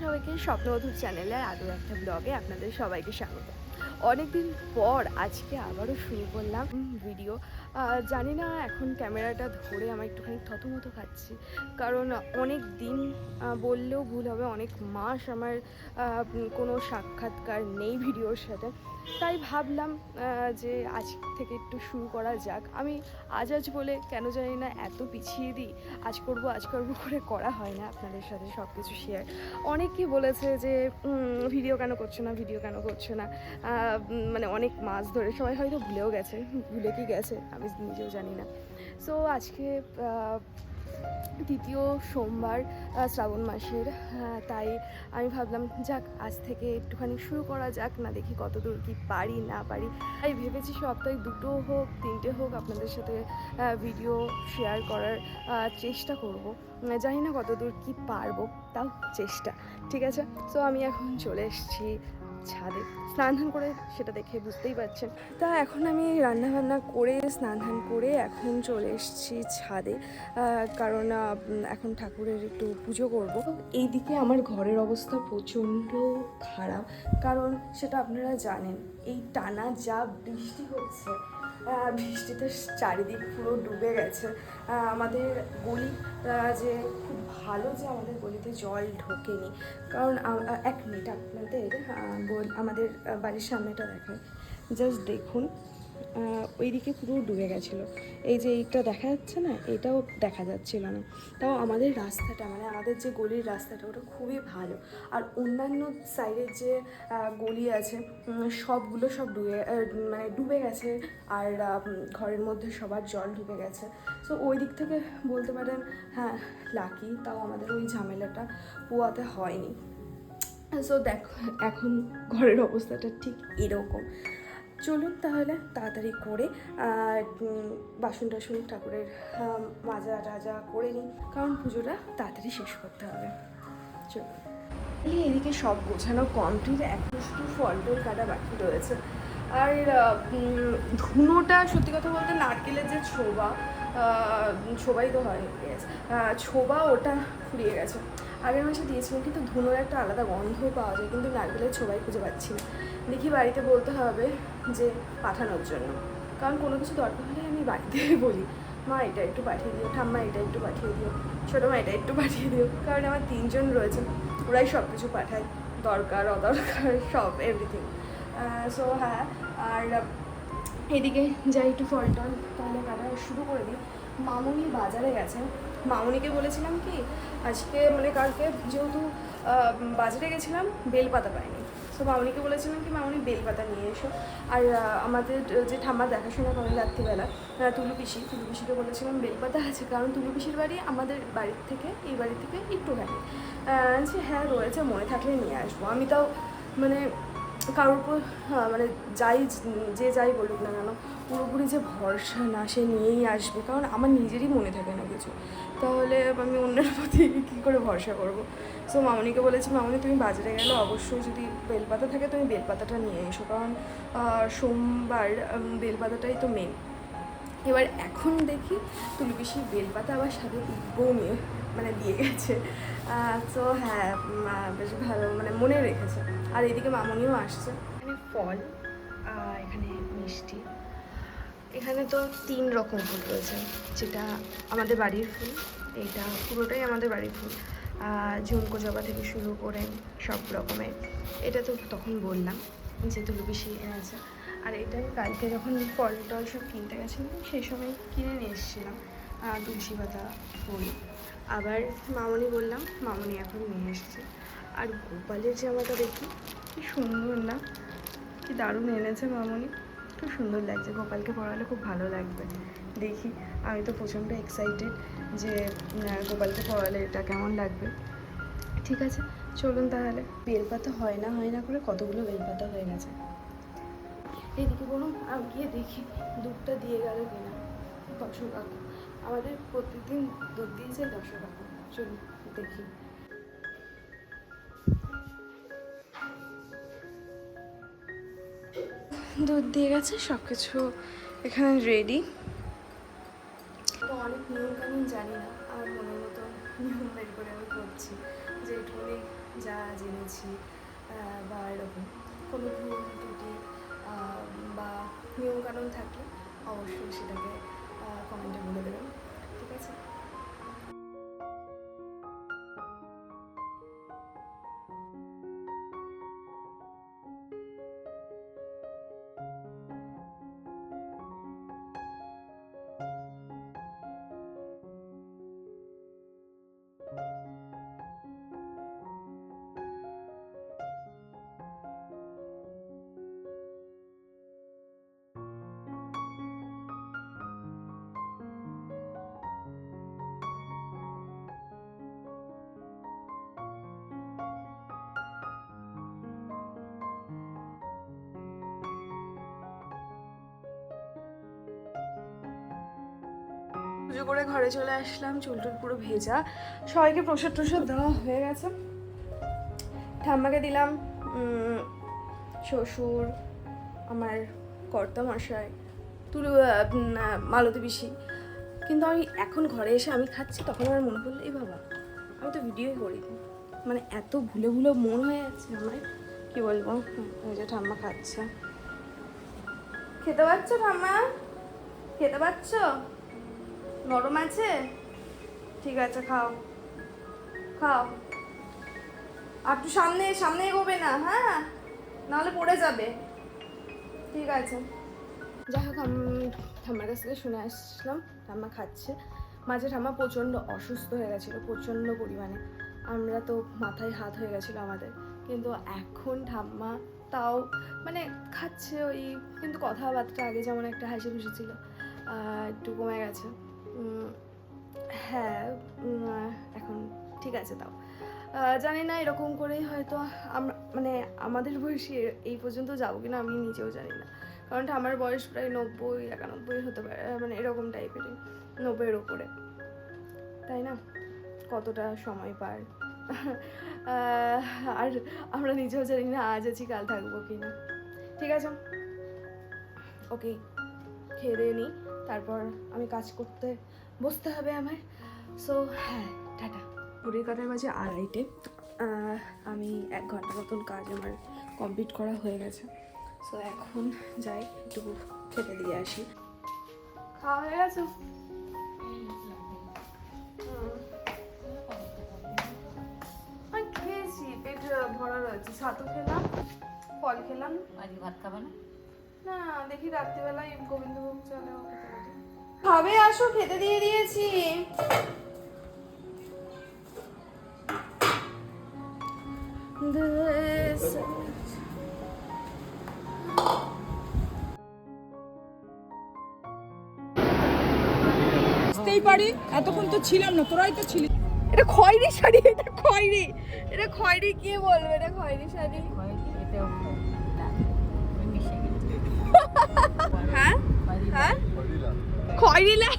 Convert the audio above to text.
সবাইকে স্বপ্নবধূর চ্যানেলের আরও একটা ব্লগে আপনাদের সবাইকে স্বাগত। অনেকদিন পর আজকে আবারও শুরু করলাম ভিডিও। জানি না এখন ক্যামেরাটা ধরে আমার একটুখানি থতমতো খাচ্ছি। কারণ অনেক দিন বললেও ভুল হবে, অনেক মাস আমার কোনো সাক্ষাৎকার নেই ভিডিওর সাথে। তাই ভাবলাম যে আজ থেকে একটু শুরু করা যাক। আমি আজ আজ বলে কেন জানি না এত পিছিয়ে দিই। আজ করব আজ করব করে করা হয় না আপনাদের সাথে সব কিছু শেয়ার অনেকেই বলেছে যে ভিডিও কেন করছ না ভিডিও কেন করছ না। মানে অনেক মাস ধরে সবাই হয়তো ভুলেও গেছে, ভুলে কি গেছে? আমি নিজেও জানি না। সো আজকে দ্বিতীয় সোমবার শ্রাবণ মাসের তাই আমি ভাবলাম, যাক, আজ থেকে একটুখানি শুরু করা যাক, না দেখি কত দূর কি পারি, না পারি। তাই ভেবেছি সপ্তাহে দুটো হোক, তিনটে হোক, আপনাদের সাথে ভিডিও শেয়ার করার চেষ্টা করব। জানি না কত দূর কি পারব, তাও চেষ্টা, ঠিক আছে? সো আমি এখন চলে এসেছি ছাদে। স্নান ধান করে সেটা দেখে বুঝতেই পারছেন। তা এখন আমি রান্না বান্না করে স্নান ধান করে এখন চলে এসেছি ছাদে। কারণ এখন ঠাকুরের একটু পুজো করব। এইদিকে আমার ঘরের অবস্থা প্রচণ্ড খারাপ। কারণ সেটা আপনারা জানেন, এই টানা যা বৃষ্টি হচ্ছে বৃষ্টিতে চারিদিক পুরো ডুবে গেছে। আমাদের গলি যে খুব ভালো যে আমাদের গলিতে জল ঢোকেনি। কারণ এক মিনিট আপনাদের আমাদের বাড়ির সামনেটা দেখেন জাস্ট দেখুন। ওইদিকে পুরো ডুবে গেছিল। এই যে এইটা দেখা যাচ্ছে না, এটাও দেখা যাচ্ছিল না। তাও আমাদের রাস্তাটা মানে আমাদের যে গলির রাস্তাটা, ওটা খুবই ভালো। আর অন্যান্য সাইডের যে গলি আছে সবগুলো সব ডুবে মানে ডুবে গেছে। আর ঘরের মধ্যে সবার জল ঢুকে গেছে। সো ওই দিক থেকে বলতে পারেন হ্যাঁ লাকি তাও আমাদের ওই ঝামেলাটা পোয়াতে হয়নি। সো দেখো, এখন ঘরের অবস্থাটা ঠিক এরকম। চলুন তাহলে তাড়াতাড়ি করে বাসন টাসন ঠাকুরের মাজা টাজা করে নিই, কারণ পুজোটা তাড়াতাড়ি শেষ করতে হবে। চলুন। এদিকে সব গোছানো কমপ্লিট এখন শুধু ফল টল কাটা বাকি রয়েছে। আর ধুনোটা সত্যি কথা বলতে নারকেলের যে ছোবা ছোবাই তো হয় ছোবা ওটা ফুরিয়ে গেছে। আগের মাসে দিয়েছিলাম, কিন্তু ধুনোর একটা আলাদা গন্ধ পাওয়া যায়, কিন্তু নারকেলের ছোবাই খুঁজে পাচ্ছি না। দেখি বাড়িতে বলতে হবে যে পাঠানোর জন্য। কারণ কোনো কিছু দরকার হলে আমি বাড়িতে বলি, মা, এটা একটু পাঠিয়ে দিও, ঠাম্মা, এটা একটু পাঠিয়ে দিও, ছোটো মা, এটা একটু পাঠিয়ে দিও। কারণ আমার তিনজন রয়েছে, ওরাই সব কিছু পাঠায়, দরকার, অদরকার, সব এভরিথিং সো হ্যাঁ আর এদিকে যাই একটু ফল টল, তাহলে কাটা শুরু করে দিই। মামুনি বাজারে গেছে। মামুনিকে বলেছিলাম কি, আজকে মানে কালকে যেহেতু বাজারে গেছিলাম, বেলপাতা পাইনি। সো মামুনিকে বলেছিলাম কি, মামুনি, বেলপাতা নিয়ে এসো। আর আমাদের যে ঠাম্মা দেখাশোনা করে রাত্রিবেলা তুলু পিসি, তুলু পিসিকে বলেছিলাম বেলপাতা আছে, কারণ তুলু পিসির বাড়ি আমাদের বাড়ির থেকে, এই বাড়ি থেকে একটুখানি। যে হ্যাঁ রয়েছে, মনে থাকলে নিয়ে আসব। আমি তাও মানে কারোর উপর আহ, মানে যাই যে যাই বলুক না কেন পুরোপুরি যে ভরসা না সে নিয়েই আসবে কারণ আমার নিজেরই মনে থাকে না কিছু। তাহলে আমি অন্যের প্রতি কী করে ভরসা করব? সো মামনিকে বলেছি মামনি তুমি বাজারে গেলে অবশ্যই যদি বেলপাতা থাকে তুমি বেলপাতাটা নিয়ে এসো। কারণ সোমবার বেলপাতাটাই তো মেন এবার এখন দেখি তুলি পিসি বেলপাতা আবার সাথে বমিয়ে মানে দিয়ে গেছে। তো হ্যাঁ বেশ ভালো মানে মনে রেখেছে। আর এদিকে মামনিও আসছে। এখানে ফল এখানে মিষ্টি। এখানে তো তিন রকম ফুল রয়েছে। যেটা আমাদের বাড়ির ফুল এটা পুরোটাই আমাদের বাড়ির ফুল। ঝুমকো জবা থেকে শুরু করে সব রকমের। এটা তো তখন বললাম যে তুলু পিসি আর এটাই কালকে যখন ফল টল সব কিনতে গেছিলাম, সেই সময় কিনে নিয়ে এসেছিলাম তুলসী পাতা, ফুল। আবার মামনি বললাম, মামনি এখন নিয়ে এসছে। আর গোপালের জামাটা দেখি, কি সুন্দর না? কি দারুণ এনেছে মামনি। খুব সুন্দর লাগছে, গোপালকে পড়ালে খুব ভালো লাগবে। দেখি, আমি তো প্রচণ্ড এক্সাইটেড যে গোপালকে পড়ালে এটা কেমন লাগবে। ঠিক আছে, চলুন তাহলে। বেলপাতা হয় না হয় না করে কতগুলো বেলপাতা হয়ে গেছে। এদিকে বলুন আমি গিয়ে দেখি দুধটা দিয়ে গেল কিনা। দর্শক কাকু আমাদের প্রতিদিন দুধ দিয়েছে দর্শক কাকু চলুন দেখি। দুধ দিয়ে গেছে সব কিছু এখানে রেডি তো অনেক নিয়ম কানুন জানি না আমার মনের মতো নিয়ম তৈরি করে আমি করছি যে যা জেনেছি বা এরকম। কোনো ভুল ত্রুটি বা নিয়মকানুন থাকলে অবশ্যই সেটাকে কমেন্টে বলে দেবেন। ঠিক আছে? পুজো করে ঘরে চলে আসলাম, চুলটুল পুরো ভেজা। সবাইকে প্রসাদ টসাদ দেওয়া হয়ে গেছে। ঠাম্মাকে দিলাম শ্বশুর, আমার কর্তা মশাই তুলু মালতী পিসি। কিন্তু আমি এখন ঘরে এসে আমি খাচ্ছি, তখন আমার মনে পড়ল এই বাবা, আমি তো ভিডিওই করিনি। মানে এত ভুলে ভুলে মন হয়ে যাচ্ছে আমার। কি বলব? ওই যে ঠাম্মা খাচ্ছে। খেতে পাচ্ছ ঠাম্মা? খেতে পাচ্ছ? নরম আছে? ঠিক আছে, খাও। খাও। আর একটু সামনে সামনে এগোবে না হ্যাঁ? নাহলে পড়ে যাবে। ঠিক আছে। যাই হোক ঠাম্মার কাছ থেকে শুনে আসলাম। ঠাম্মা খাচ্ছে। মাঝে ঠাম্মা প্রচণ্ড অসুস্থ হয়ে গেছিল, প্রচণ্ড পরিমাণে। আমরা তো মাথায় হাত হয়ে গেছিল আমাদের। কিন্তু এখন ঠাম্মা তাও মানে খাচ্ছে ওই, কিন্তু কথাবার্তা আগে যেমন একটা হাসি খুশি ছিল একটু কমে গেছে। হ্যাঁ এখন ঠিক আছে তাও। জানি না এরকম করেই হয়তো আমরা মানে আমাদের বয়সে এই পর্যন্ত যাব কিনা আমি নিজেও জানি না। কারণ আমার বয়স প্রায় নব্বই, একানব্বই হতে পারে মানে এরকম টাইপেরই নব্বইয়ের ওপরে। তাই না? কতটা সময় পার? আর আমরা নিজেও জানি না আজ আছি, কাল থাকব কি না ঠিক আছে? ওকে, খেয়ে দিয়ে নিই তারপর আমি কাজ করতে বসতে হবে আমার। সো হ্যাঁ টাটা। ঘড়ির কাটার মাঝে আড়াইটে আমি এক ঘণ্টা মতন কাজ আমার কমপ্লিট করা হয়ে গেছে। সো এখন যাই একটু খেতে দিয়ে আসি। খাওয়া হয়ে গেছে? আমি খেয়েছি পেট ভরা রয়েছে। ছাতু খেলাম ফল খেলাম। আজকে ভাত খাবে না? না দেখি রাত্রিবেলায় গোবিন্দভোগ পারি খাবে আসো খেতে দিয়ে দিয়েছি। বুঝতেই পারি এতক্ষণ তো ছিলাম না তোরাই তো ছিলি। এটা খয়েরি শাড়ি এটা খয়েরি এটা খয়েরি কে বলবে এটা খয়েরি শাড়ি? ขออีนี่แหละ